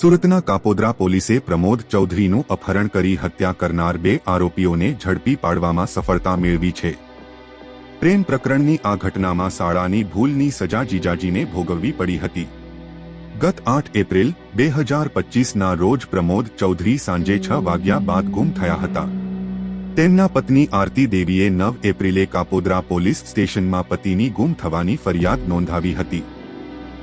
સુરતના કાપોદ્રા પોલીસે પ્રમોદ ચૌધરીનું અપહરણ કરી હત્યા કરનાર બે આરોપીઓને ઝડપી પાડવામાં સફળતા મેળવી છે. પ્રેમ પ્રકરણની આ ઘટનામાં શાળાની ભૂલની સજા જીજાજીને ભોગવવી પડી હતી. ગત આઠ એપ્રિલ, બે હજાર પચીસના રોજ પ્રમોદ ચૌધરી સાંજે છ વાગ્યા બાદ ગુમ થયા હતા. તેમના પત્ની આરતી દેવીએ નવ એપ્રિલે કાપોદ્રા પોલીસ સ્ટેશનમાં પતિની ગુમ થવાની ફરિયાદ નોંધાવી હતી.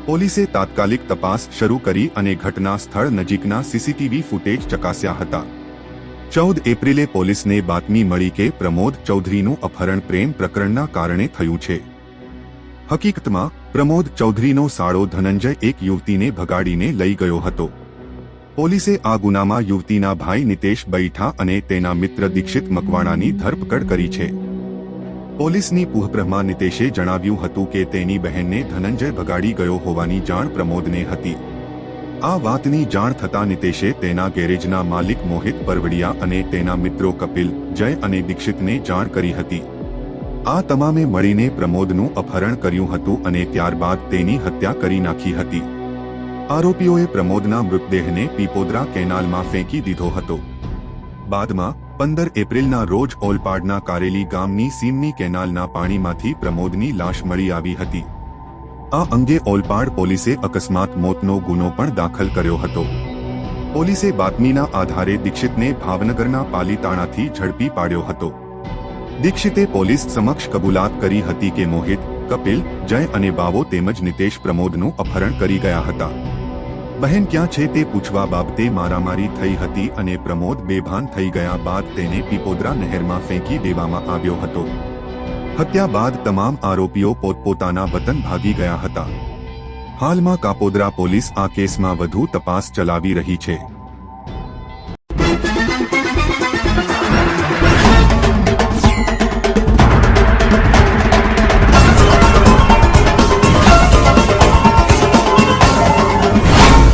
પોલીસે તાત્કાલિક તપાસ શરૂ કરી અને ઘટના સ્થળ નજીકના સીસીટીવી ફૂટેજ ચકાસ્યા હતા. ચૌદ એપ્રિલે પોલીસને બાતમી મળી કે પ્રમોદ ચૌધરીનું અપહરણ પ્રેમ પ્રકરણના કારણે થયું છે. હકીકતમાં, પ્રમોદ ચૌધરીનો સાળો ધનંજય એક યુવતીને ભગાડીને લઈ ગયો હતો. પોલીસે આ ગુનામાં યુવતીના ભાઈ નિતેશ બૈઠા અને તેના મિત્ર દીક્ષિત મકવાણાની ધરપકડ કરી છે. પોલીસની પૂહપ્રહમાં નિતેશે જણાવ્યું હતું કે તેની બહેનને ધનંજય ભગાડી ગયો હોવાની જાણ પ્રમોદને હતી. આ વાતની જાણ થતાં નિતેશે તેના ગેરેજના માલિક મોહિત પરવડિયા અને તેના મિત્રો કપિલ, જય અને દીક્ષિતને જાણ કરી હતી. આ તમામે મળીને પ્રમોદનું અપહરણ કર્યું હતું અને ત્યારબાદ તેની હત્યા કરી નાખી હતી. આરોપીઓએ પ્રમોદના મૃતદેહને પીપોદરા કેનાલમાં ફેંકી દીધો હતો. બાદમાં પંદર એપ્રિલના રોજ ઓલપાડના કારેલી ગામની સીમની કેનાલના પાણીમાંથી પ્રમોદની લાશ મળી આવી હતી. આ અંગે ઓલપાડ પોલીસે અકસ્માત મોતનો ગુનો પણ દાખલ કર્યો હતો. પોલીસે બાતમીના આધારે દીક્ષિતને ભાવનગરના પાલીતાણાથી ઝડપી પાડ્યો હતો. દીક્ષિતે પોલીસ સમક્ષ કબૂલાત કરી હતી કે મોહિત, કપિલ, જય અને બાવો તેમજ નિતેશ પ્રમોદનું અપહરણ કરી ગયા હતા. બહેન ક્યાં છે તે પૂછવા બાબતે મારામારી થઈ હતી અને પ્રમોદ બેભાન થઈ ગયા બાદ તેને પીપોદરા નહેરમાં ફેંકી દેવામાં આવ્યો હતો. હત્યા બાદ તમામ આરોપીઓ પોતપોતાના વતન ભાગી ગયા હતા. હાલમાં કાપોદરા પોલીસ આ કેસમાં વધુ તપાસ ચલાવી રહી છે.